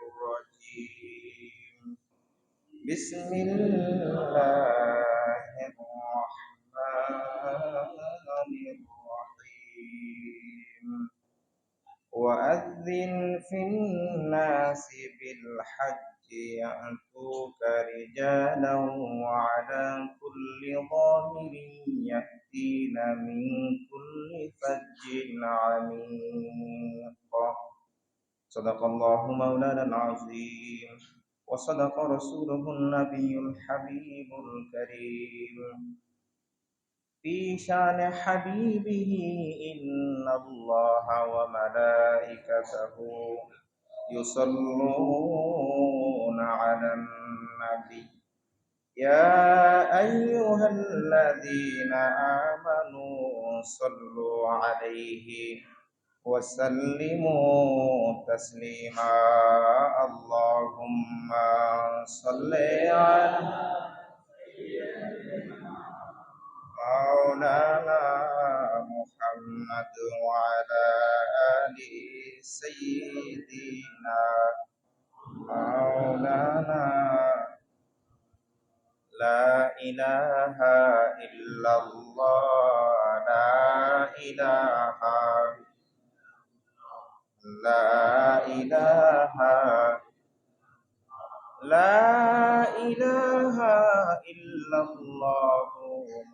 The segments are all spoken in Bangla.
الرجيم. بسم الله الرحمن الرحيم. وأذن في الناس بالحج يأتوك رجالا وعلى كل ضامر يأتين من كل فج عميق. صدق الله مولانا العظيم وصدق رسوله النبي الحبيب الكريم. في شان حبيبه إن الله وملائكته يصلون على النبي. يا أيها الذين آمنوا صلوا عليه. وسلموا تسليما. اللهم صل على مولانا محمد وعلى آل سيدنا مولانا. لا إله إلا الله. لا إله لا إله لا إله إلا الله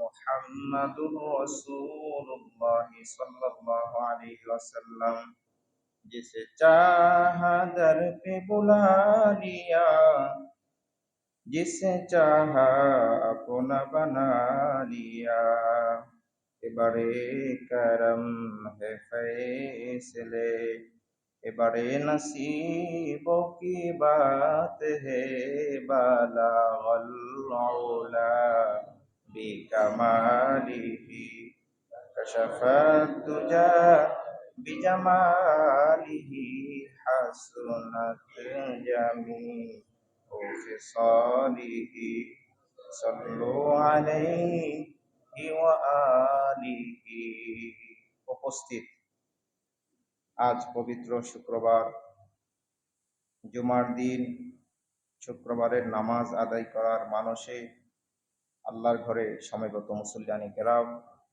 محمد رسول الله صلى الله عليه وسلم جسے چاہا در پہ بلا لیا جسے چاہا اپنا بنا لیا بڑے کرم ہے فیصلے এবারে নসিব কি বাত হে বালাগল আউলা বিকামালিহি কশফাত দুজা বিজামালিহি হাসনাত জামি ও ফিসালিহি সাল্লু আলাইহি ওয়া আলিহি। উপস্থিত। আজ পবিত্র শুক্রবার। জুমার দিন, শুক্রবারের নামাজ আদায় করার মানসে আল্লাহর ঘরে সময়গত মুসল্লানি কেরাম।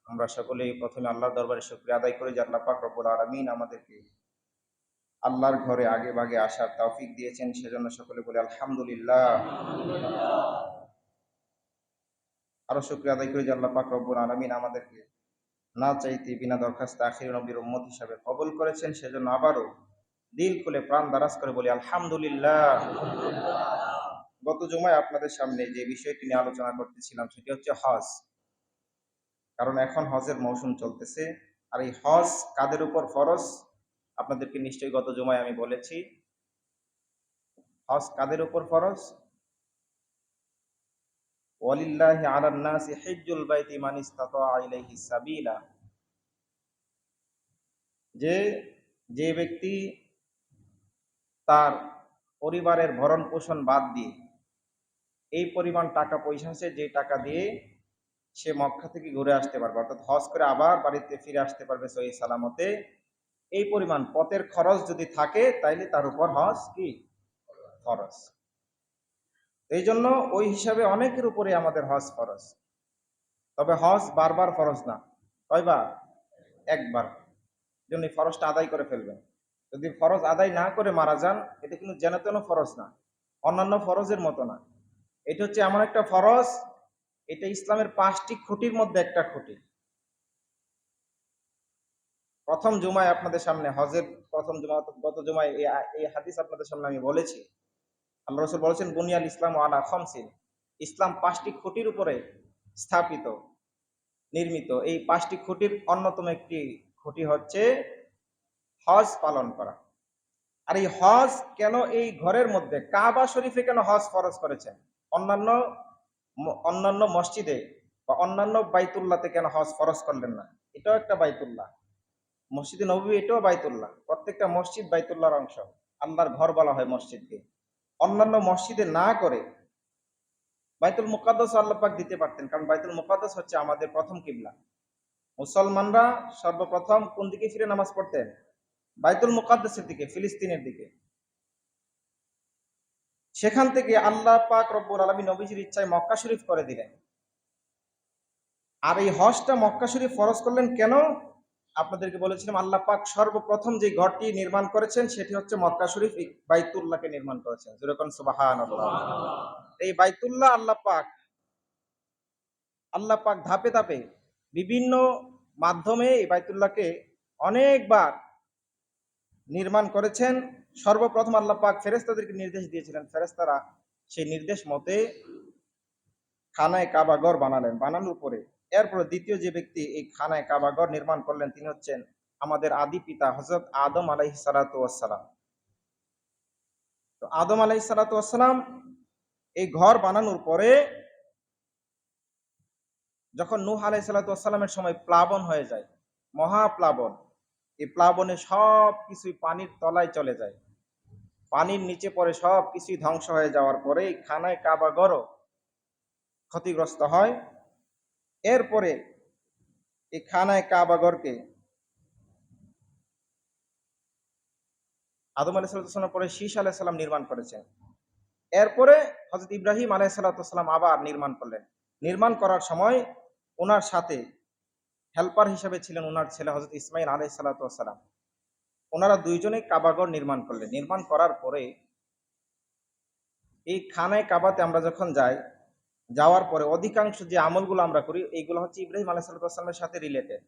আমরা সকলেই প্রথমে আল্লাহর দরবারে শুক্রিয়া আদায় করি আল্লাহ পাক রব্বুল আলামিন আমাদেরকে আল্লাহর ঘরে আগে ভাগে আসার তৌফিক দিয়েছেন। সেজন্য সকলে বলে আলহামদুলিল্লাহ। আরও শুক্রিয়া আদায় করি যে আল্লাহ পাক রব্বুল আলামিন আমাদেরকে না চাইতে বিনা দরখাস্ত আখির নবীর উম্মত হিসাবে কবল করেছেন, সেজন্য আবারও দিল খুলে প্রাণ দারাজ করে বলি, আলহামদুলিল্লাহ। গত জমায় আপনাদের সামনে যে বিষয়টি নিয়ে আলোচনা করতেছিলাম, সেটি হচ্ছে হজ। কারণ এখন হজের মৌসুম চলতেছে, আর এই হজ কাদের উপর ফরজ? আপনাদেরকে নিশ্চয়ই গত জমায় আমি বলেছি, হজ কাদের উপর ফরজ? ওয়ালিল্লাহি আলান নাসি হিজ্জুল বাইতি মান ইসতাতা ইলাইহি সাবিলা। যে যে ব্যক্তি তার পরিবারের ভরণ পোষণ বাদ দিয়ে এই পরিমাণ টাকা পয়সা আছে যে টাকা দিয়ে সে মক্কা থেকে ঘুরে আসতে পারবে, অর্থাৎ হজ করে আবার বাড়িতে ফিরে আসতে পারবে সহি সালামতে, এই পরিমাণ পথের খরচ যদি থাকে, তাইলে তার উপর হজ কি? খরচ। এই জন্য ওই হিসাবে অনেকের উপরে আমাদের হজ ফরজ। তবে হজ বারবার ফরজ না। কয়বার? একবার। জন্য ফরজটা আদায় করে ফেলবেন। যদি ফরজ আদায় না করে মারা যান, এটা কিন্তু যেন তেন ফরজ না। অন্যান্য ফরজের মতো না। এটা হচ্ছে এমন একটা ফরজ, এটা ইসলামের পাঁচটি খুঁটির মধ্যে একটা খুঁটি। প্রথম জুমায় আপনাদের সামনে, হজের প্রথম জুমা গত জুমায় এই হাদিস আপনাদের সামনে আমি বলেছি। আল্লাহ রসুল বলেছেন, বুনিয়াল ইসলাম আলা খমসিন। ইসলাম পাঁচটি খুঁটির উপরে স্থাপিত, নির্মিত। এই পাঁচটি খুঁটির অন্যতম একটি খুঁটি হচ্ছে হজ পালন করা। আর এই হজ কেন এই ঘরের মধ্যে? কাবা শরীফে কেন হজ ফরজ করেছেন অন্যান্য অন্যান্য মসজিদে বা অন্যান্য বাইতুল্লাতে কেন হজ ফরজ করলেন না? এটাও একটা বাইতুল্লাহ। মসজিদে নবী এটাও বাইতুল্লাহ। প্রত্যেকটা মসজিদ বাইতুল্লাহর অংশ। আল্লাহর ঘর বলা হয় মসজিদকে। অন্যান্য মসজিদে না করে বাইতুল মুকাদ্দাস আল্লাপাক দিতে পারতেন। কারণ বাইতুল মুকাদ্দাস হচ্ছে আমাদের প্রথম কিবলা। মুসলমানরা সর্বপ্রথম কোন দিকে ফিরে নামাজ পড়তেন? বাইতুল মুকাদ্দাসের দিকে, ফিলিস্তিনের দিকে। সেখান থেকে আল্লাহ পাক রব্বুল আলমী নবীজির ইচ্ছায় মক্কা শরীফ করে দিলেন। আর এই হজটা মক্কা শরীফ ফরজ করলেন কেন? আপনাদেরকে বলেছিলাম, আল্লাহ পাক সর্বপ্রথম যে ঘরটি নির্মাণ করেছেন সেটি হচ্ছে মক্কা শরীফ বাইতুল্লাহকে নির্মাণ করেছেন। যেরকম সুবাহান এই বাইতুল্লাহ আল্লাহ পাক আল্লাহ পাক ধাপে ধাপে বিভিন্ন মাধ্যমে এই বাইতুল্লাহকে অনেকবার নির্মাণ করেছেন। সর্বপ্রথম আল্লাহ পাক ফেরেস্তাদেরকে নির্দেশ দিয়েছিলেন ফেরেস্তারা সেই নির্দেশ মতে খানায় কাবাগর বানালেন। বানানোর পরে এরপরে দ্বিতীয় যে ব্যক্তি এই খানায় কাবাগর নির্মাণ করলেন, তিনি হচ্ছেন আমাদের আদি পিতা হজরত আদম আলাইহি সালাতাম তো আদম আলাইহি সালাতাম এই ঘর বানানোর পরে যখন নূহ আলাইহি সালাতামের সময় প্লাবন হয়ে যায়, মহাপ্লাবন, এই প্লাবনে সব কিছুই পানির তলায় চলে যায়। পানির নিচে পড়ে সব কিছুই ধ্বংস হয়ে যাওয়ার পরে খানায় কাবাগরও ক্ষতিগ্রস্ত হয়। এরপরে এই খানায় কাবাগরকে আদম আলাইসাল্লামের পরে শীষ আলাইসাল্লাম নির্মাণ করেছেন। এরপরে হজরত ইব্রাহিম আলাইসাল্লাম আবার নির্মাণ করলেন। নির্মাণ করার সময় ওনার সাথে হেল্পার হিসেবে ছিলেন ওনার ছেলে হজরত ইসমাইল আলাইসাল্লাম ওনারা দুইজনে কাবাগর নির্মাণ করলেন। নির্মাণ করার পরে এই খানায় কাবাতে আমরা যখন যাই যাওয়ার পরে অধিকাংশ যে আমলগুলো আমরা করি, এইগুলো হচ্ছে ইব্রাহিম আলাইসাল্লামের সাথে রিলেটেড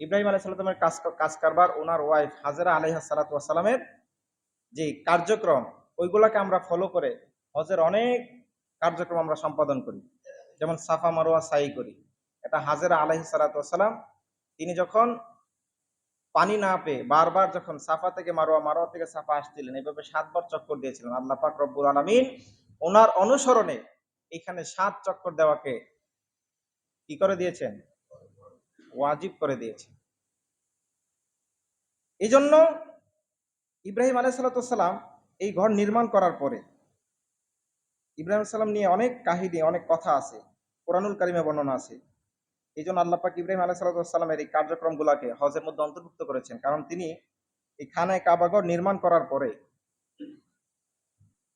ইব্রাহিম আলাইসাল্লামের কাজ কাজ কারবার ওনার ওয়াইফ হাজারা আলাইহা সালাতামের যে কার্যক্রম, ওইগুলাকে আমরা ফলো করে হজের অনেক কার্যক্রম আমরা সম্পাদন করি। যেমন সাফা মারোয়া সাই করি। এটা হাজারা আলাহি সালাতাম তিনি যখন পানি না পেয়ে বারবার যখন সাফা থেকে মারোয়া মারোয়া থেকে সাফা আসছিলেন, এইভাবে সাতবার চক্কর দিয়েছিলেন, আল্লাহ পাক রব্বুল আলমিন ওনার অনুসরণে এখানে সাত চক্কর দেওয়াকে কি করে দিয়েছেন? ওয়াজিব করে দিয়েছেন। এই জন্য ইব্রাহিম আলাইসাল্লাম এই ঘর নির্মাণ করার পরে ইব্রাহিম সাল্লাম নিয়ে অনেক কাহিনী, অনেক কথা আছে। কোরআনুল কারিমে বর্ণনা আছে। এই জন্য আল্লাহ পাক ইব্রাহিম আলাইসাল্লামের এই কার্যক্রমগুলোকে হজের মধ্যে অন্তর্ভুক্ত করেছেন। কারণ তিনি এই খানায় কাবাগর নির্মাণ করার পরে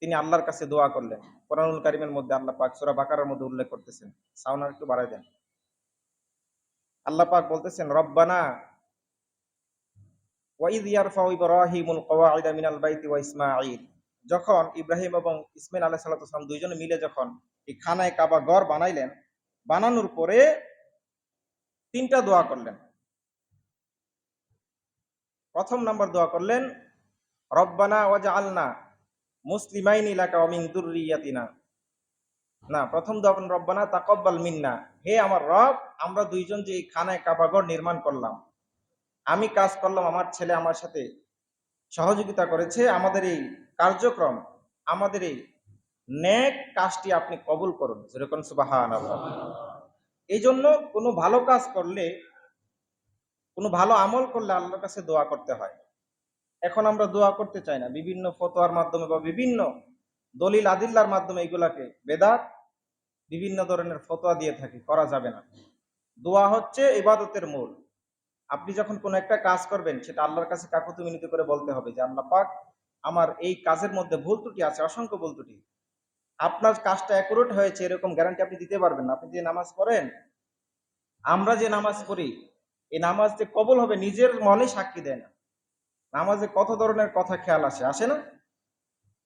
তিনি আল্লাহর কাছে দোয়া করলেন। কোরআনুল কারিমের মধ্যে আল্লাহ পাক সুরা বাকারের মধ্যে উল্লেখ করতেছেন। সাউনার একটু বাড়াই দেন। আল্লাহ পাক বলতেছেন, রব্বানা ওয়াইদ ইয়ারফাউ ইব্রাহিমুল কওয়াইদা মিনাল বাইতি ওয়া ইসমাঈল। যখন ইব্রাহিম এবং ইসমাইল আলাইহিস সালাম দুইজনে মিলে যখন এই খানায় কাবা ঘর বানাইলেন, বানানোর পরে তিনটা দোয়া করলেন। প্রথম নাম্বার দোয়া করলেন, রব্বানা ওয়াজআলনা মুসলিমাইন ইলাকা মিন দুররিয়াতিনা। না, প্রথম দোয়া রব্বানা তাকাব্বাল মিন্না। হে আমার রব, আমরা দুইজন যে এই খানায় কাবাগর নির্মাণ করলাম, আমি কাজ করলাম, আমার ছেলে আমার সাথে সহযোগিতা করেছে, আমাদের এই কার্যক্রম, আমাদের এই নেক কাজটি আপনি কবুল করুন। যেরকম সুবাহান এই জন্য কোনো ভালো কাজ করলে, কোনো ভালো আমল করলে আল্লাহর কাছে দোয়া করতে হয়। এখন আমরা দোয়া করতে চাই না। বিভিন্ন ফতোয়ার মাধ্যমে বা বিভিন্ন দলিল আদিল্লার মাধ্যমে এগুলাকে বেদাত, বিভিন্ন ধরনের ফতোয়া দিয়ে থাকি, করা যাবে না। দোয়া হচ্ছে ইবাদতের মূল। আপনি যখন কোনো একটা কাজ করবেন, সেটা আল্লাহর কাছে কাকুতি মিনতি করে বলতে হবে যে, আল্লাহ পাক, আমার এই কাজের মধ্যে ভুল ত্রুটি আছে, অসংখ্য ভুল ত্রুটি। আপনার কাজটা অ্যাকুরেট হয়েছে, এরকম গ্যারান্টি আপনি দিতে পারবেন না। আপনি যে নামাজ পড়েন, আমরা যে নামাজ পড়ি, এই নামাজ যে কবল হবে, নিজের মনে সাক্ষী দেয় না। নামাজে কত ধরনের কথা খেয়াল আসে? আসে না?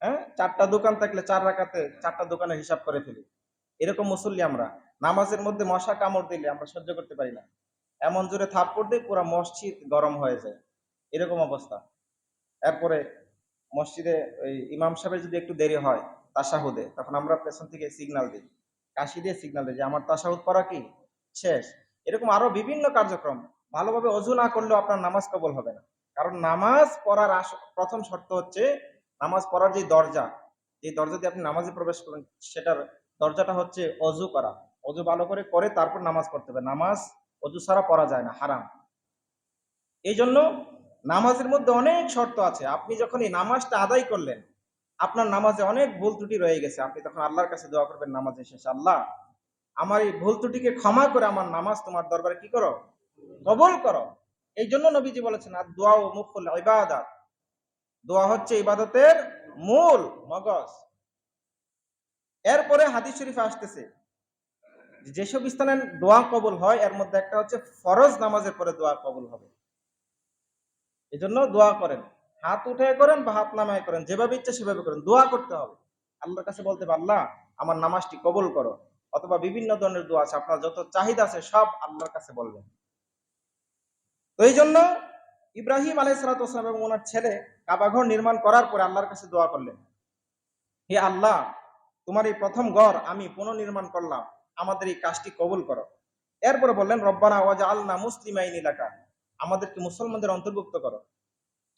হ্যাঁ? চারটা দোকান থাকলে চার রাখাতে চারটা দোকানের হিসাব করে ফেলি। এরকম মুসল্লি আমরা। নামাজের মধ্যে মশা কামড় দিলে আমরা সহ্য করতে পারি না। এমন জোরে থাপ্পড় দিয়ে পুরো মসজিদ গরম হয়ে যায়। এরকম অবস্থা। এরপরে মসজিদে ওই ইমাম সাহেবের যদি একটু দেরি হয় তাসাহুদে, তখন আমরা পেছন থেকে সিগনাল দিই। কাশি দিয়ে সিগনাল দিই যে, আমার তাসাহুদ পড়া কি? শেষ। এরকম আরও বিভিন্ন কার্যক্রম। ভালোভাবে অজু না করলেও আপনার নামাজ কবল হবে না। কারণ নামাজ পড়ার প্রথম শর্ত হচ্ছে নামাজ পড়ার যে দরজা যে দরজা দিয়ে আপনি নামাজে প্রবেশ করবেন, সেটার দরজাটা হচ্ছে অজু করা। অজু ভালো করে করে তারপর নামাজ পড়তে হবে। নামাজ অজু ছাড়া পড়া যায় না, হারাম। এই জন্য নামাজের মধ্যে অনেক শর্ত আছে। আপনি যখন এই নামাজটা আদায় করলেন, আপনার নামাজে অনেক ভুল ত্রুটি রয়ে গেছে। আপনি তখন আল্লাহর কাছে দোয়া করবেন নামাজে শেষে, আল্লাহ, আমার এই ভুল ত্রুটিকে ক্ষমা করে আমার নামাজ তোমার দরবারে কি করো? কবল করো। এই জন্য নবীজি বলেছেন আর দোয়া ও মুখুল ইবাদত। দোয়া হচ্ছে ইবাদতের মূল মগজ। এরপরে হাদিস শরীফে আসতেছে যেসব স্থানে দোয়া কবুল হয়, এর মধ্যে একটা হচ্ছে ফরজ নামাজের পরে দোয়া কবুল হবে। এই জন্য দোয়া করেন। হাত উঠে করেন বা হাত নামায় করেন, যেভাবে ইচ্ছা সেভাবে করেন দোয়া করতে হবে। আল্লাহর কাছে বলতে আল্লাহ আমার নামাজটি কবুল করো। অথবা বিভিন্ন ধরনের দোয়া আছে, আপনার যত চাহিদা আছে সব আল্লাহর কাছে বলবেন। তো এই জন্য ইব্রাহিম আলাইসালাম এবং ওনার ছেলে কাবাঘর নির্মাণ করার পরে আল্লাহর কাছে দোয়া করলেন। হে আল্লাহ, তোমার এই প্রথম ঘর আমি পুনর্নির্মাণ করলাম। আমাদের এই কাজটি কবুল করো। এরপরে বললেন, রব্বানা ওয়াজা আল্লাহ মুসলিম আইন এলাকা আমাদেরকে মুসলমানদের অন্তর্ভুক্ত করো।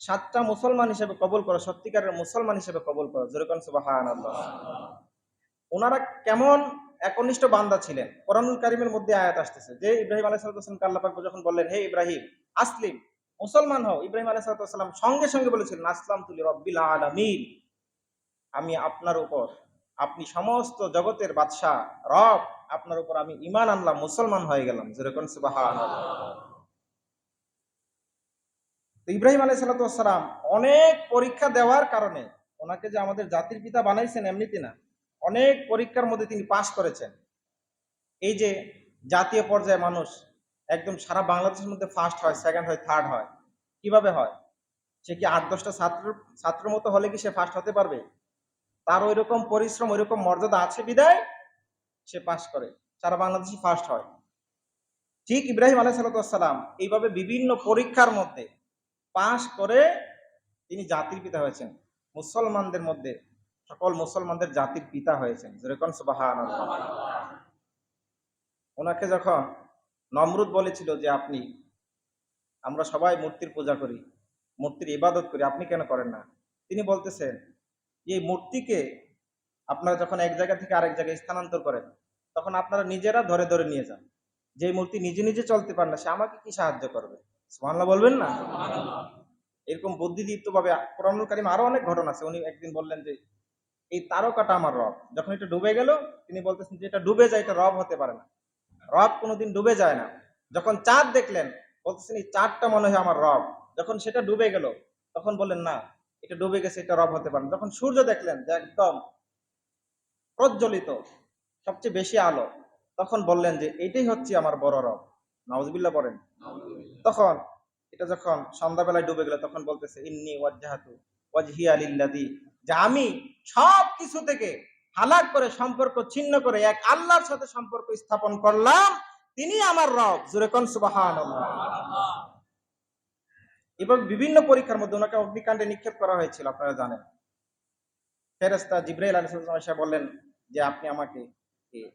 সাতটা মুসলমান হিসেবে কবুল করো, সত্যিকারের মুসলমান হিসেবে কবুল করো। যেরকম সুবাহান ওনারা কেমন একনিষ্ঠ বান্দা ছিলেন। কোরআনুল কারিমের মধ্যে আয়াত আসতেছে যে ইব্রাহিম আলাইসালাম আল্লাহ যখন বললেন, হে ইব্রাহিম, আসলিম, মুসলমান হও। ইব্রাহিম আলাইসালাম সঙ্গে সঙ্গে বলেছিলেন আসলাম তুলি রব্বিল আলামিন। আমি আপনার উপর, আপনি সমস্ত জগতের বাদশাহ, রব, আপনার উপর আমি ইমান আনলাম, মুসলমান হয়ে গেলাম। যেরকম ইব্রাহিম আলাইসালাম অনেক পরীক্ষা দেওয়ার কারণে ওনাকে যে আমাদের জাতির পিতা বানাইছেন এমনিতে না অনেক পরীক্ষার মধ্যে তিনি পাশ করেছেন। এই যে জাতীয় পর্যায়ে মানুষ একদম সারা বাংলাদেশের মধ্যে ফার্স্ট হয় সেকেন্ড হয় থার্ড হয়, কীভাবে হয়? সে কি আট, দশটা ছাত্র ছাত্র মতো হলে কি সে ফার্স্ট হতে পারবে? তার ওই রকম পরিশ্রম ওই রকম মর্যাদা আছে বিদায় সে পাশ করে। সারা বাংলাদেশি ফার্স্ট হয়। ঠিক ইব্রাহিম আলাইসালাম এইভাবে বিভিন্ন পরীক্ষার মধ্যে পাশ করে তিনি জাতির পিতা হয়েছেন। মুসলমানদের মধ্যে সকল মুসলমানদের জাতির পিতা হয়েছেন। যেরকম সুবাহান ওনাকে যখন নমরুদ বলেছিল যে আপনি আমরা সবাই মূর্তির পূজা করি মূর্তির ইবাদত করি আপনি কেন করেন না? তিনি বলতেছেন এই মূর্তিকে আপনারা যখন এক জায়গা থেকে আরেক জায়গায় স্থানান্তর করেন তখন আপনারা নিজেরা ধরে ধরে নিয়ে যান। যে মূর্তি নিজে নিজে চলতে পারে না সে আমাকে কি সাহায্য করবে? সুবহানাল্লাহ বলবেন না? এরকম বুদ্ধিদীপ্ত ভাবে কোরআনুল কারিম আরও অনেক ঘটনা আছে। উনি একদিন বললেন যে এই তারকাটা আমার রব। যখন এটা ডুবে গেল তিনি বলতেছেন যে এটা ডুবে যায় এটা রব হতে পারে না। রব কোনোদিন ডুবে যায় না। যখন চাঁদ দেখলেন বলতেছেন এই চাঁদটা মনে হয় আমার রব। যখন সেটা ডুবে গেল তখন বললেন না এটা ডুবে গেছে এটা রব হতে পারে না। যখন সূর্য দেখলেন যে একদম প্রজ্বলিত সবচেয়ে বেশি আলো তখন বললেন যে এটাই হচ্ছে আমার বড় রব। নওয়াজবিল্লাহ বলেন তখন এটা যখন সন্ধ্যাবেলায় ডুবে গেল তখন বলতেছে ইন্নি ওয়াজ্জাহাতু ওয়াজহি আলিল্লাদি যে আমি সব কিছু থেকে হালাক করে সম্পর্ক ছিন্ন করে এক আল্লাহর সাথে সম্পর্ক স্থাপন করলাম, তিনি আমার রব। জুরেকন সুবাহান এবং বিভিন্ন পরীক্ষার মধ্যে ওনাকে অগ্নিকাণ্ডে নিক্ষেপ করা হয়েছিল, আপনারা জানেন। ফেরেস্তা জিব্রাইল আলাইসাল্লাম বললেন যে, আপনি আমাকে,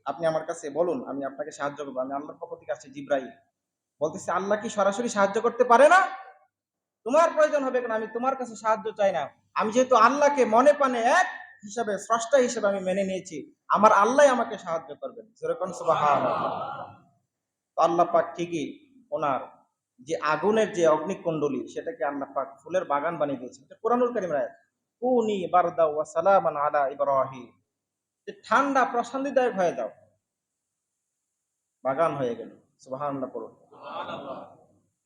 আপনি আমার কাছে বলুন, আমি আপনাকে সাহায্য করব। আমি আল্লাহর পক্ষ থেকে আসছি জিব্রাইল। বলতেছে, আল্লাহ কি সরাসরি সাহায্য করতে পারে না? তোমার প্রয়োজন হবে কেন? আমি তোমার কাছে সাহায্য চাই না। আমি যেহেতু আল্লাহকে মনে পানে এক হিসাবে স্রষ্টা হিসেবে আমি মেনে নিয়েছি আমার আল্লাহ আমাকে সাহায্য করবেন। যেরকম আল্লাহ। পাক ঠিকই ওনার যে আগুনের যে অগ্নিকুণ্ডলী সেটাকে আল্লাহ পাক ফুলের বাগান বানিয়ে দিয়েছেন। এটা কোরআনুল কারিম রায় কুনি বারদা ওয়া সালামান আলা ইব্রাহিম। যে ঠান্ডা প্রশান্তিদায়ক হয়ে যাও। বাগান হয়ে গেল। সুবহানাল্লাহ পড়ুন।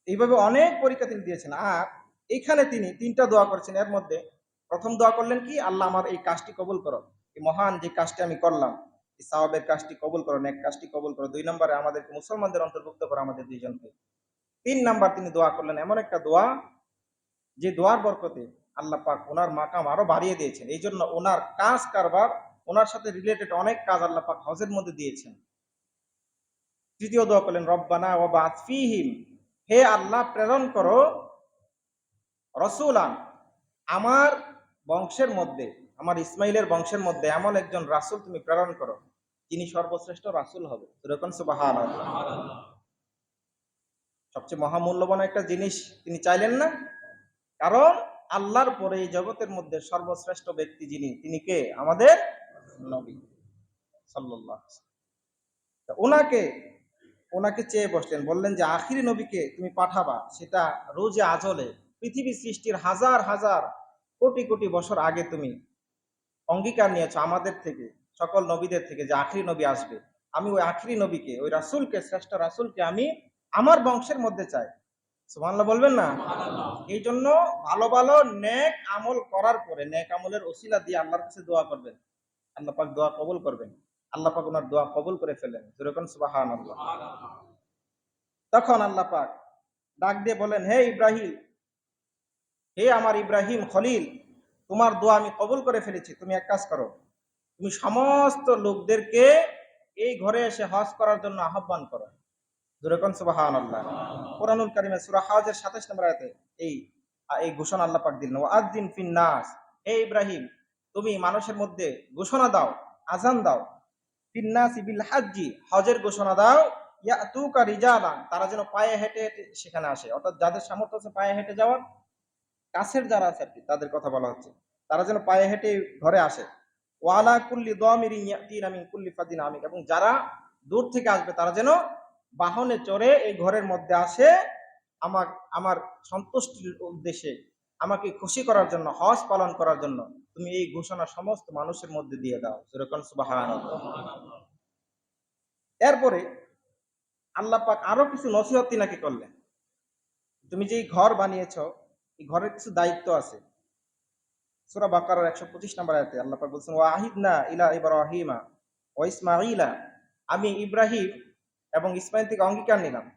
এইভাবে অনেক পরীক্ষা তিনি দিয়েছেন। আর এখানে তিনি তিনটা দোয়া করেছেন। এর মধ্যে প্রথম দোয়া করলেন কি? আল্লাহ আমার এই কাজটি কবুল করো। এই মহান যে কাজটি আমি করলাম, এই সাহাবের কাজটি কবুল করো এক কাজটি কবুল করো। দুই নম্বরে আমাদেরকে মুসলমানদের অন্তর্ভুক্ত করো আমাদের দুইজনকে। তিন নাম্বার তিনি দোয়া করলেন, এমন একটা দোয়া, যে দোয়ার বরকতে আল্লাহ পাক ওনার মাকাম আরও বাড়িয়ে দিয়েছেন। এই জন্য ওনার কাজ কারবার, ওনার সাথে রিলেটেড অনেক কাজ আল্লাহ পাক হজের মধ্যে দিয়েছেন। তৃতীয় দোয়া করলেন, রব্বানা ও ফিহিম। হে আল্লাহ, প্রেরণ করো। রসুলান, আমার বংশের মধ্যে, আমার ইসমাইলের বংশের মধ্যে এমন একজন রাসূল তুমি প্রেরণ করো, যিনি সর্বশ্রেষ্ঠ রাসূল হবে। সবচেয়ে মহামূল্যবান একটা জিনিস তিনি চাইলেন না, কারণ আল্লাহর পরে এই জগতের মধ্যে সর্বশ্রেষ্ঠ ব্যক্তি যিনি, তিনি কে? আমাদের নবী। তা ওনাকে ওনাকে চেয়ে বসলেন, বললেন যে, আখিরি নবীকে তুমি পাঠাবা, সেটা রোজে আজলে পৃথিবী সৃষ্টির হাজার হাজার কোটি কোটি বছর আগে তুমি অঙ্গীকার নিয়েছো আমাদের থেকে সকল নবীদের থেকে যে আখরি নবী আসবে। আমি ওই আখরি নবীকে ওই রাসূলকে শ্রেষ্ঠ রাসূলকে আমি আমার বংশের মধ্যে চাই। সুবহানাল্লাহ বলবেন না? এই জন্য ভালো ভালো নেক আমল করার পরে নেক আমলের ওসিলা দিয়ে আল্লাহর কাছে দোয়া করবেন। আল্লাহ পাক দোয়া কবুল করবেন। আল্লাহ পাক ওনার দোয়া কবুল করে ফেলেন। যেরকম সুবাহান আল্লাহ তখন আল্লাহ পাক ডাক দিয়ে বলেন হে ইব্রাহিম হে আমার ইব্রাহিম খলিল, তোমার দোয়া আমি কবুল করে ফেলেছি। তুমি এক কাজ করো, তুমি সমস্ত লোকদেরকে এই ঘরে এসে হজ করার জন্য আহ্বান করো। যেরকম সুবাহান আল্লাহ কোরআনুল কারিমে সূরা হজের 27 নম্বর আয়াতে এই এই ঘোষণা আল্লাহ পাক দিলেন ওয়াজ্জিন ফিন নাস হে ইব্রাহিম, তুমি মানুষের মধ্যে ঘোষণা দাও আজান দাও। ফিন নাসি বিল হাজ্জি হজের ঘোষণা দাও। ইয়াতুকা রিজালান, তারা যেন পায়ে হেঁটে হেঁটে সেখানে আসে। অর্থাৎ যাদের সামর্থ্য আছে পায়ে হেঁটে যাওয়ার কাছের যারা আছে আর কি, তাদের কথা বলা হচ্ছে। তারা যেন পায়ে হেঁটে ঘরে আসে। ওয়ালা কুল্লি দমিরিন ইয়াতিনা কুল্লি ফাদিন আমিক এবং যারা দূর থেকে আসবে, তারা যেন বাহনে চড়ে এই ঘরের মধ্যে আসে। আমার আমার সন্তুষ্টির উদ্দেশ্যে, আমাকে খুশি করার জন্য, হজ পালন করার জন্য তুমি এই ঘোষণা সমস্ত মানুষের মধ্যে দিয়ে দাও। যেরকম এরপরে আল্লাহ পাক আরও কিছু নসিহত তিনাকে করলেন। তুমি যে ঘর বানিয়েছ ঘরের কিছু দায়িত্ব আছে। সুরা বাকার একশো পঁচিশ নম্বর আয়াতে আল্লাহ পাক বলছেন, ওয়াহিদনা ইলা ইব্রাহিমা ও ইসমাইলা আমি ইব্রাহিম এবং ইসমাইল থেকে অঙ্গীকার নিলাম।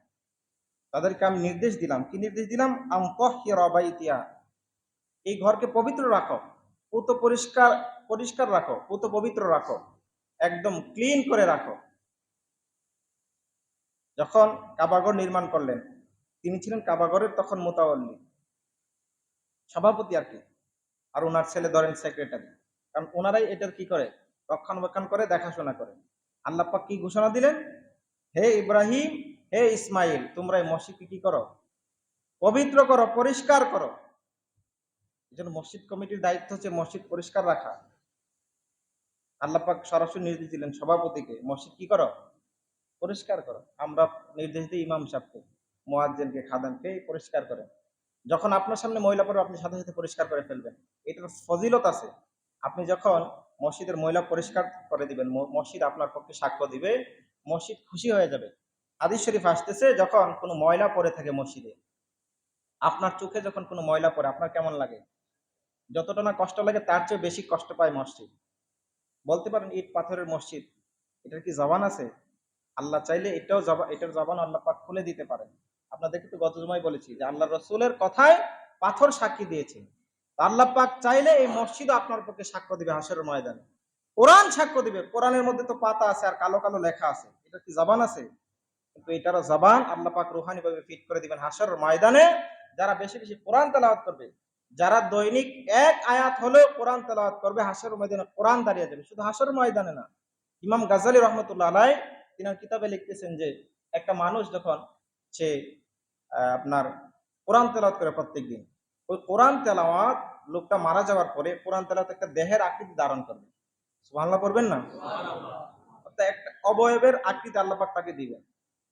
তাদেরকে আমি নির্দেশ দিলাম। কি নির্দেশ দিলাম? আম তহিয়া এই ঘরকে পবিত্র রাখো। পুত পরিষ্কার পরিষ্কার রাখো। পুত পবিত্র রাখো। একদম ক্লিন করে রাখো। যখন কাবাগর নির্মাণ করলেন, তিনি ছিলেন কাবাগরের তখন মোতাবল্লি। সভাপতি আর কি। আর ওনার ছেলে ধরেন সেক্রেটারি কারণ ওনারাই এটার কি করে? রক্ষণাবেক্ষণ করে, দেখাশোনা করে। আল্লাহ পাক কি ঘোষণা দিলেন? হে ইব্রাহিম, হে ইসমাইল, তোমরা এই মসজিদকে কি করো? পবিত্র করো, পরিষ্কার করো। এই জন্য মসজিদ কমিটির দায়িত্ব হচ্ছে মসজিদ পরিষ্কার রাখা। আল্লাহ পাক সরাসরি নির্দেশ দিলেন সভাপতিকে, মসজিদ কি করো? পরিষ্কার করো। আমরা নির্দেশ দিই ইমাম সাহেবকে, মোয়াজ্জেনকে, খাদানকে পরিষ্কার করে। যখন আপনার সামনে ময়লা পড়বে, আপনি সাথে সাথে পরিষ্কার করে ফেলবেন। এটার ফজিলত আছে। আপনি যখন মসজিদের ময়লা পরিষ্কার করে দিবেন মসজিদ আপনার পক্ষে সাক্ষ্য দিবে, মসজিদ খুশি হয়ে যাবে। হাদিস শরীফ আসতেছে, যখন কোনো ময়লা পড়ে থাকে মসজিদে, আপনার চোখে যখন কোনো ময়লা পড়ে, আপনার কেমন লাগে? যতটা না কষ্ট লাগে, তার চেয়ে বেশি কষ্ট পায় মসজিদ। বলতে পারেন, ইট পাথরের মসজিদ, এটার কি জবান আছে? আল্লাহ চাইলে এটাও জবা, এটার জবান আল্লাহ পাক খুলে দিতে পারেন। আপনাদেরকে তো গত জমায় বলেছি যে আল্লাহ রসুলের কথায় পাথর সাক্ষী দিয়েছে। আল্লাহ পাক চাইলে এই মসজিদ আপনার পক্ষে সাক্ষ্য দিবে হাসের ময়দানে। কোরআন সাক্ষ্য দিবে। কোরআনের মধ্যে তো পাতা আছে আর কালো কালো লেখা আছে। এটা কি জবান আছে? কিন্তু এটারও জবান আল্লাহ পাক রুহানি ভাবে ফিট করে দিবেন হাসর ময়দানে। যারা বেশি বেশি কোরআন তেলাওয়াত করবে, যারা দৈনিক এক আয়াত হলেও কোরআন তেলাওয়াত করবে হাসর ময়দানে কোরআন দাঁড়িয়ে যাবে। শুধু হাসর ময়দানে না। ইমাম গাজালি রহমতুল্লাহ আলাই তিনার কিতাবে লিখতেছেন যে, একটা মানুষ যখন সে আপনার কোরআন তেলাওয়াত করে প্রত্যেকদিন। ওই কোরআন তেলাওয়াত লোকটা মারা যাওয়ার পরে কোরআন তেলাওয়াত একটা দেহের আকৃতি ধারণ করবে। সুবহানাল্লাহ পড়বেন না? একটা অবয়বের আকৃতি আল্লাপাক তাকে দিবেন।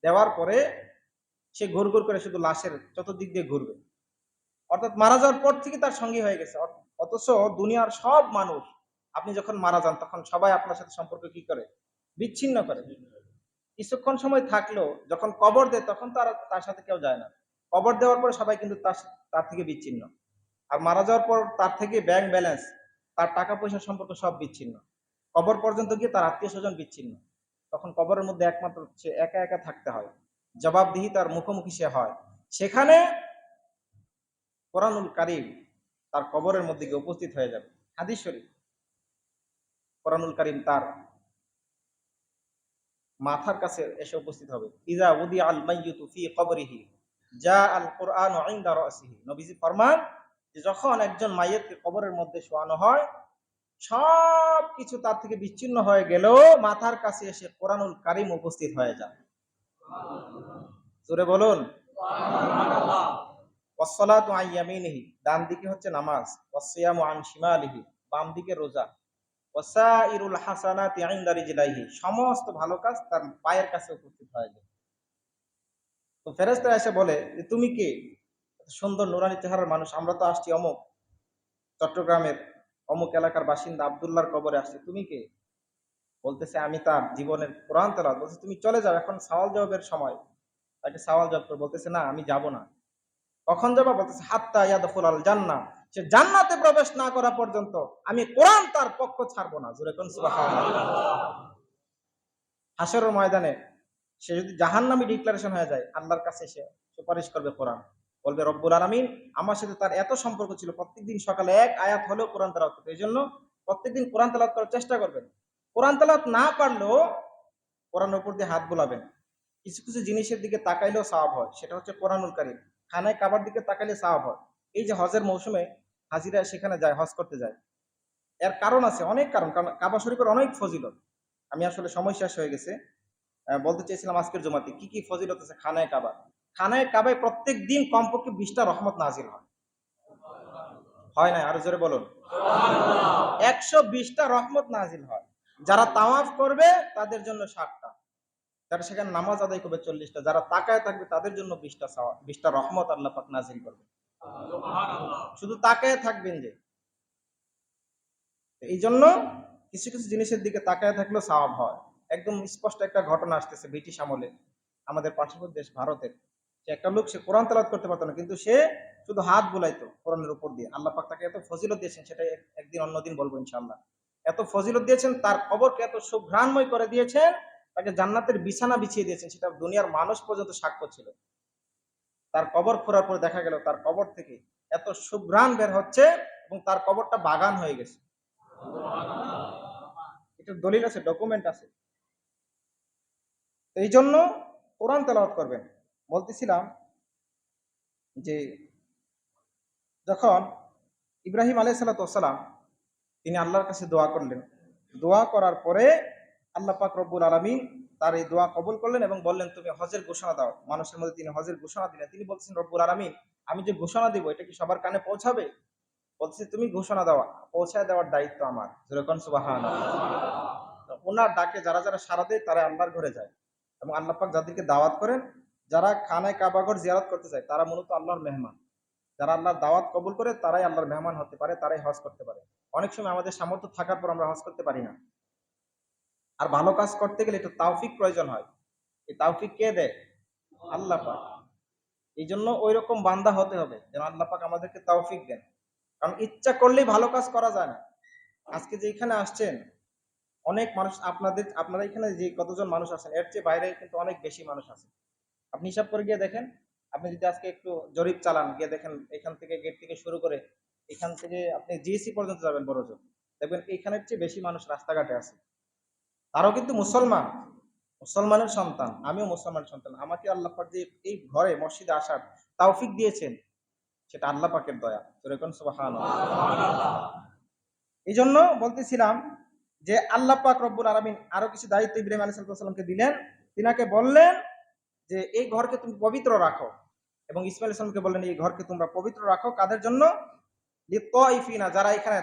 দেওয়ার পরে সে ঘুর ঘুর করে শুধু লাশের চতুর্দিক দিয়ে ঘুরবে। অর্থাৎ মারা যাওয়ার পর থেকে তার সঙ্গী হয়ে গেছে। অথচ দুনিয়ার সব মানুষ, আপনি যখন মারা যান, তখন সবাই আপনার সাথে সম্পর্ক কি করে? বিচ্ছিন্ন করে। কিছুক্ষণ সময় থাকলেও যখন কবর দেয়, তখন তার তার সাথে কেউ যায় না। কবর দেওয়ার পরে সবাই কিন্তু তার তার থেকে বিচ্ছিন্ন। আর মারা যাওয়ার পর তার থেকে ব্যাংক ব্যালেন্স তার টাকা পয়সার সম্পর্ক সব বিচ্ছিন্ন। কবর পর্যন্ত গিয়ে তার আত্মীয় স্বজন বিচ্ছিন্ন। তখন কবরের মধ্যে একমাত্র সে একা একা থাকতে হয়। জবাবদিহি তার মুখোমুখি সে হয়। সেখানে কোরআনুল কারিম তার কবরের মধ্যে গিয়ে উপস্থিত হয়ে যাবে। হাদিস শরীফ। কোরআনুল কারিম তার মাথার কাছে এসে উপস্থিত হবে। ইজা উদি আল মাইয়িতু ফি কবরিহি, যা আল কোরআন নবীজি ফরমান যে যখন একজন মাইয়েতকে কবরের মধ্যে শোয়ানো হয়, সব কিছু তার থেকে বিচ্ছিন্ন হয়ে গেলেও মাথার কাছে এসে কোরআনুল কারিম উপস্থিত হয়ে যায়। জোরে বলুন। ওয়াসসালাতু আন ইয়ামিনিহি ডান দিকে হচ্ছে নামাজ। ওয়াসিয়ামু আন শিমালিহি বাম দিকে রোজা। রিজলাইহি, সমস্ত ভালো কাজ তার পায়ের কাছে উপস্থিত হয়ে যায়। তো এসে বলে যে, তুমি কে? সুন্দর নুরানি চেহারার মানুষ, আমরা তো আসছি অমুক চট্টগ্রামের, অমুক এলাকার বাসিন্দা আব্দুল্লাহর কবরে আসছে, তুমি কে? বলতেছে, আমি তার জীবনের কোরআন তেলাওয়াত। বলছে, তুমি চলে যাও, এখন সওয়াল জবাবের সময়। তাকে সওয়াল জবাব করে বলতেছে, না, আমি যাব না। কখন যাবা? বলতেছে, হাত্তা ইয়াদখুল আল জান্নাহ। সে জান্নাতে প্রবেশ না করা পর্যন্ত আমি কোরআন তার পক্ষ ছাড়বো না। জোরে কোন হাসরের ময়দানে সে যদি জাহান্নামী ডিক্লারেশন হয়ে যায়, আল্লাহর কাছে সে সুপারিশ করবে কোরআন। বলবে, রব্বুল আলামিন, আমার সাথে তার এত সম্পর্ক ছিল, প্রত্যেকদিন সকালে এক আয়াত হলেও কোরআন তালাত করতো এই জন্য প্রত্যেকদিন কোরআন তেলাওয়াত করার চেষ্টা করবেন। কোরআন তালাত না পারলেও কোরআনের উপর দিয়ে হাত বুলাবেন। কিছু কিছু জিনিসের দিকে তাকাইলেও সাওয়াব হয়, সেটা হচ্ছে কোরআনুল কারিম। খানায় কাবার দিকে তাকাইলে সাওয়াব হয়। এই যে হজের মৌসুমে হাজিরা সেখানে যায়, হজ করতে যায়। এর কারণ আছে, অনেক কারণ। কারণ কাবা শরীফের অনেক ফজিলত। আমি আসলে সময় শেষ হয়ে গেছে। বলতে চেয়েছিলাম আজকের জমাতে, কি কি ফজিলত আছে খানায় কাবা? খানায় কাবায় প্রত্যেক দিন কমপক্ষে বিশটা রহমত নাজিল হয়। হয় না আরও জোরে বলুন। একশো বিশটা রহমত নাজিল হয়। যারা তাওয়াফ করবে, তাদের জন্য ষাটটা। যারা সেখানে নামাজ আদায় করবে চল্লিশটা। যারা তাকায় থাকবে, তাদের জন্য বিশটা বিশটা রহমত আল্লাহ পাক নাজিল করবে। শুধু তাকায় থাকবেন যে। এই জন্য কিছু কিছু জিনিসের দিকে তাকায় থাকলেও সাওয়াব হয়। একদম স্পষ্ট একটা ঘটনা আসতেছে ব্রিটিশ আমলে। আমাদের পার্শ্ববর্তী দেশ ভারতের। সে একটা লোক, সে কোরআন তেলাওয়াত করতে পারতো না, কিন্তু সে শুধু হাত বুলাইতো কোরআনের উপর দিয়ে। আল্লাহ পাক তাকে এত ফজিলত দিয়েছেন সেটা একদিন অন্যদিন বলব ইনশাআল্লাহ। এত ফজিলত দিয়েছেন, তার কবরকে এত সুঘ্রাণময় করে দিয়েছেন, তাকে জান্নাতের বিছানা বিছিয়ে দিয়েছেন, সেটা দুনিয়ার মানুষ পর্যন্ত সাক্ষ্য ছিল। তার কবর খোঁড়ার পর দেখা গেল তার কবর থেকে এত সুঘ্রাণ বের হচ্ছে এবং তার কবরটা বাগান হয়ে গেছে। এটা দলিল আছে ডকুমেন্ট আছে। এই জন্য কোরআন তেলাওয়াত করবেন। বলতেছিলাম যে যখন ইব্রাহিম আলাই সাল্লাম তিনি আল্লাহর কাছে দোয়া করলেন। দোয়া করার পরে আল্লাহ পাক রব্বুল আলমিন তার এই দোয়া কবুল করলেন এবং বললেন, তুমি হজের ঘোষণা দাও। মানুষের মধ্যে তিনি হজের ঘোষণা দিলেন। তিনি বলছেন, রব্বুল আলমিন, আমি যে ঘোষণা দিব, এটা কি সবার কানে পৌঁছাবে? বলছে, তুমি ঘোষণা দাও, পৌঁছায় দেওয়ার দায়িত্ব আমার। যেরকম সুবাহান ওনার ডাকে যারা যারা সারা দেয়, তারা আল্লাহর ঘরে যায় এবং আল্লাহ পাক যাদেরকে দাওয়াত করেন, যারা খানায় কাবাগর জিয়ারত করতে যায় তারা মূলত আল্লাহর মেহমান। যারা আল্লাহর দাওয়াত কবুল করে, তারাই আল্লাহর মেহমান হতে পারে, তারাই হজ করতে পারে। অনেক সময় আমাদের সামর্থ্য থাকার পর আমরা হজ করতে পারি না। আর ভালো কাজ করতে গেলে একটু তাওফিক প্রয়োজন হয়। এই তাওফিক কে দেয়? আল্লাহ পাক। এই জন্য ওই রকম বান্দা হতে হবে যেন আল্লাহ পাক আমাদেরকে তাওফিক দেন। কারণ ইচ্ছা করলেই ভালো কাজ করা যায় না। আজকে যে এখানে আসছেন, অনেক মানুষ আপনাদের, আপনারা এখানে যে কতজন মানুষ আছেন, এর চেয়ে বাইরে কিন্তু অনেক বেশি মানুষ আছে। আপনি হিসাব করে গিয়ে দেখেন, আপনি যদি আজকে একটু জরিপ চালান, গিয়ে দেখেন এখান থেকে গেট থেকে শুরু করে এখান থেকে আপনি জিএসি পর্যন্ত যাবেন বড় দেখবেন এখানের চেয়ে বেশি মানুষ রাস্তাঘাটে আছে। তারাও কিন্তু মুসলমান। মুসলমানের সন্তান আমিও মুসলমানের সন্তান। আমাকে আল্লাহ পাক যে এই ঘরে মসজিদে আসার তাওফিক দিয়েছেন সেটা আল্লাহ পাকের দয়া। এই জন্য বলতেছিলাম যে আল্লাহ পাক রব্বুল আলমিন আরও কিছু দায়িত্ব ইব্রাহিম আলী সাল্লামকে দিলেন। তিনাকে বললেন যে এই ঘরকে তুমি পবিত্র রাখো। এবং ইসমাইল ইসলামকে বললেন এই ঘরকে তোমরা পবিত্র রাখো কাদের জন্য? যারা এখানে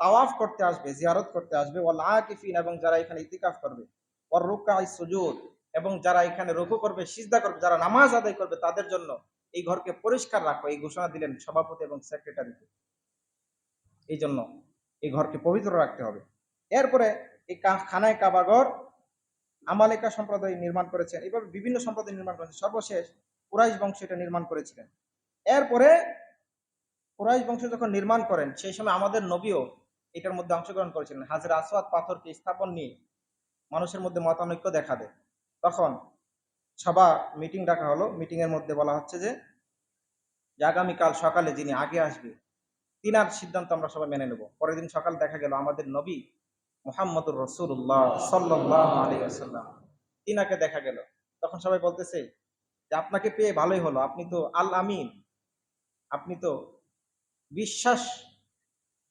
তাওয়াফ করতে আসবে, জিয়ারত করতে আসবে, ওয়াল আকিফিন এবং যারা এখানে ইতিকাফ করবে, ওয়ার রুকাই সুজুদ এবং যারা এখানে রুকু করবে, সিজদা করবে, যারা নামাজ আদায় করবে, তাদের জন্য এই ঘরকে পরিষ্কার রাখো, এই ঘোষণা দিলেন সভাপতি এবং সেক্রেটারিকে। এই জন্য এই ঘরকে পবিত্র রাখতে হবে। এরপরে এই খানায় কাবাগর, আমালেকা সম্প্রদায় নির্মাণ করেছেন, এইভাবে বিভিন্ন সম্প্রদায় নির্মাণ করেছেন, সর্বশেষ কুরাইশ বংশ এটা নির্মাণ করেছিলেন। এরপরে কুরাইশ বংশ যখন নির্মাণ করেন, সেই সময় আমাদের নবীও এটার মধ্যে অংশগ্রহণ করেছিলেন। হাজরা আসওয়াদ পাথরকে স্থাপন নিয়ে মানুষের মধ্যে মতানৈক্য দেখা দেয় তখন সভা মিটিং ডাকা হলো। মিটিং এর মধ্যে বলা হচ্ছে যে আগামীকাল সকালে যিনি আগে আসবে, তিনার সিদ্ধান্ত আমরা সবাই মেনে নেব। পরের দিন সকাল দেখা গেল আমাদের নবী মোহাম্মদুর রসুল্লাহ সাল্লাহ আলী তিনাকে দেখা গেল। তখন সবাই বলতেছে যে, আপনাকে পেয়ে ভালোই হলো। আপনি তো আল আমিন আপনি তো বিশ্বাস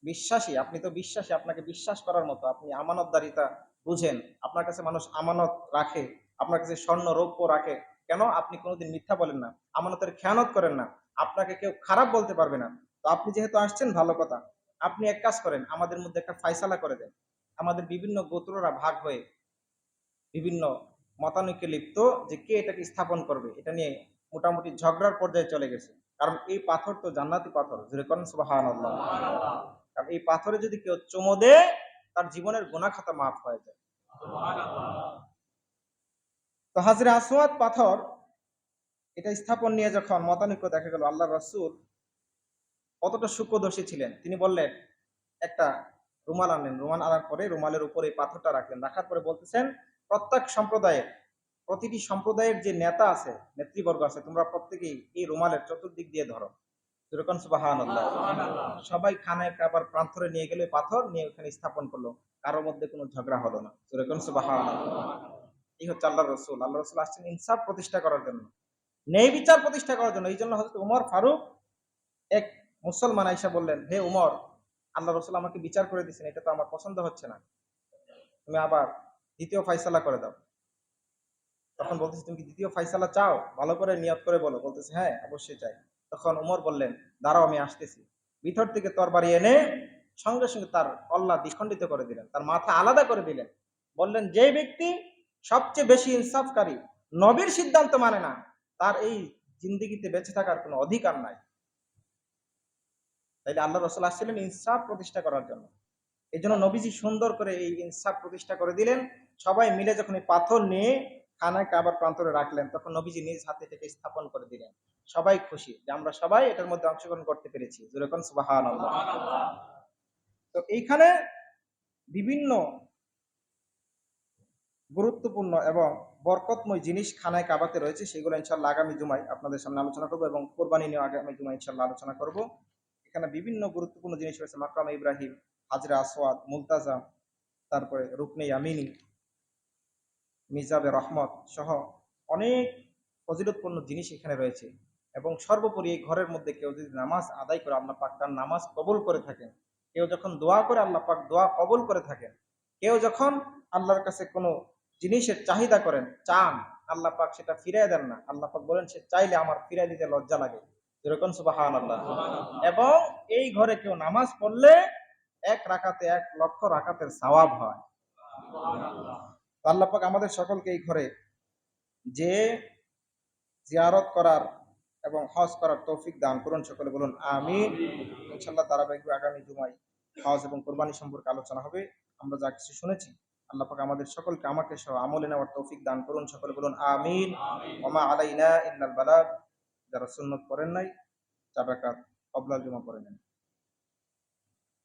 বিশ্বাসী, আপনি তো বিশ্বাসী, আপনাকে বিশ্বাস করার মতো, আপনি আমানতদারিতা বুঝেন, আপনার কাছে মানুষ আমানত রাখে, আপনার কাছে স্বর্ণ রৌপ্য রাখে, কেন? আপনি কোনোদিন মিথ্যা বলেন না, আমানতের খেয়ানত করেন না, আপনাকে কেউ খারাপ বলতে পারবে না। তো আপনি যেহেতু আসছেন, ভালো কথা। আপনি এক কাজ করেন, আমাদের মধ্যে একটা ফাইসালা করে দেন। আমাদের বিভিন্ন গোত্ররা ভাগ হয়ে বিভিন্ন মতানৈক্যে লিপ্ত যে কে এটাকে স্থাপন করবে, এটা নিয়ে মোটামুটি ঝগড়ার পর্যায়ে চলে গেছে। কারণ এই পাথর তো জান্নাতি পাথর যেরকম সুবাহান কারণ এই পাথরে যদি কেউ চুমো দেয় তার জীবনের গোনা খাতা মাফ হয়ে যায়। তো হাজরে আসওয়াদ পাথর এটা স্থাপন নিয়ে যখন মতানৈক্য দেখা গেল আল্লাহ রসুল কতটা সূক্ষ্মদর্শী ছিলেন। তিনি বললেন, একটা রুমাল আনলেন রুমাল আনার পরে রুমালের উপরে এই পাথরটা রাখলেন। রাখার পরে বলতেছেন, প্রত্যেক সম্প্রদায়ের, প্রতিটি সম্প্রদায়ের যে নেতা আছে, নেতৃবর্গ আছে, তোমরা প্রত্যেকেই এই রুমালের চতুর্দিক দিয়ে ধরো। সবাই খানায় কাবার প্রান্তরে নিয়ে গেলে পাথর নিয়ে ওখানে স্থাপন করল। কারোর মধ্যে কোনো ঝগড়া হলো না। যেরকম সুবাহান এই হচ্ছে আল্লাহ রসুল। আল্লাহ রসুল আসছেন ইনসাফ প্রতিষ্ঠা করার জন্য। ন্যায় বিচার প্রতিষ্ঠা করার জন্য। এই জন্য হজরত উমর ফারুক এক মুসলমান আইসা বললেন, হে উমর আল্লাহ রসুল আমাকে বিচার করে দিচ্ছেন এটা তো আমার পছন্দ হচ্ছে না। তুমি আবার দ্বিতীয় ফাইসালা করে দাও। তখন বলতেছে, তুমি কি দ্বিতীয় ফাইসালা চাও? ভালো করে নিয়ত করে বলো। বলতেছে হ্যাঁ অবশ্যই চাই। তখন উমর বললেন, দাঁড়াও, আমি আসতেছি। ভিতর থেকে তরবারি এনে সঙ্গে সঙ্গে তার কল্লা দ্বিখণ্ডিত করে দিলেন, তার মাথা আলাদা করে দিলেন। বললেন যে ব্যক্তি সবচেয়ে বেশি ইনসাফকারী, নবীর সিদ্ধান্ত মানে না, তার এই জিন্দিগিতে বেঁচে থাকার কোনো অধিকার নাই। তাইলে আল্লাহ রসুল আসছিলেন ইনসাফ প্রতিষ্ঠা করার জন্য। এই জন্য নবীজি সুন্দর করে এই ইনসাফ প্রতিষ্ঠা করে দিলেন। সবাই মিলে যখন এই পাথর নিয়ে খানায় কাবার প্রান্তরে রাখলেন। তখন নবীজি নিজ হাতে থেকে স্থাপন করে দিলেন। সবাই খুশি। যে আমরা সবাই এটার মধ্যে অংশগ্রহণ করতে পেরেছি। তো এইখানে বিভিন্ন গুরুত্বপূর্ণ এবং বরকতময় জিনিস খানায় কাবাতে রয়েছে, সেগুলো ইনশাল্লাহ আগামী জুমায় আপনাদের সামনে আলোচনা করব এবং কোরবানি নিয়ে আগামী জুমায় ইনশাল্লাহ আলোচনা করব। এখানে বিভিন্ন গুরুত্বপূর্ণ জিনিস রয়েছে। মাকাম ইব্রাহিম, হাজরা আসওয়াদ, মুলতাজা, তারপরে রুকনে ইয়ামিনী মিজাবে রহমত সহ অনেক ফজিলতপূর্ণ জিনিস এখানে রয়েছে। এবং সর্বোপরি এই ঘরের মধ্যে কেউ যদি নামাজ আদায় করে আল্লাহ পাক তার নামাজ কবুল করে থাকেন, কেউ যখন দোয়া করে আল্লাহ পাক দোয়া কবুল করে থাকেন, কেউ যখন আল্লাহর কাছে কোনো জিনিসের চাহিদা করেন, চান, আল্লাহ পাক সেটা ফিরিয়ে দেন না, আল্লাহ পাক বলেন, সে চাইলে আমার ফিরিয়ে দিতে লজ্জা লাগে। যেরকম সুবাহান আল্লাহ এবং এই ঘরে কেউ নামাজ পড়লে এক রাখাতে এক লক্ষ রাকাতের সওয়াব হয়। তো আল্লাহ পাক আমাদের সকলকে এই ঘরে যে জিয়ারত করার এবং হজ করার তৌফিক দান করুন, সকলে বলুন আমিন। ইনশাল্লাহ ধারাবাহিক আগামী জুমায় হজ এবং কোরবানি সম্পর্কে আলোচনা হবে। আমরা যা কিছু শুনেছি আল্লাহ পাক আমাদের সকলকে আমাকে সহ আমলে নেওয়ার তৌফিক দান করুন, সকলে বলুন আমিন। ওমা আলাইনা ইল্লাল বালাগ। যারা সুন্নত করেন নাই চাবাকাত কবলাল জমা করে নেন।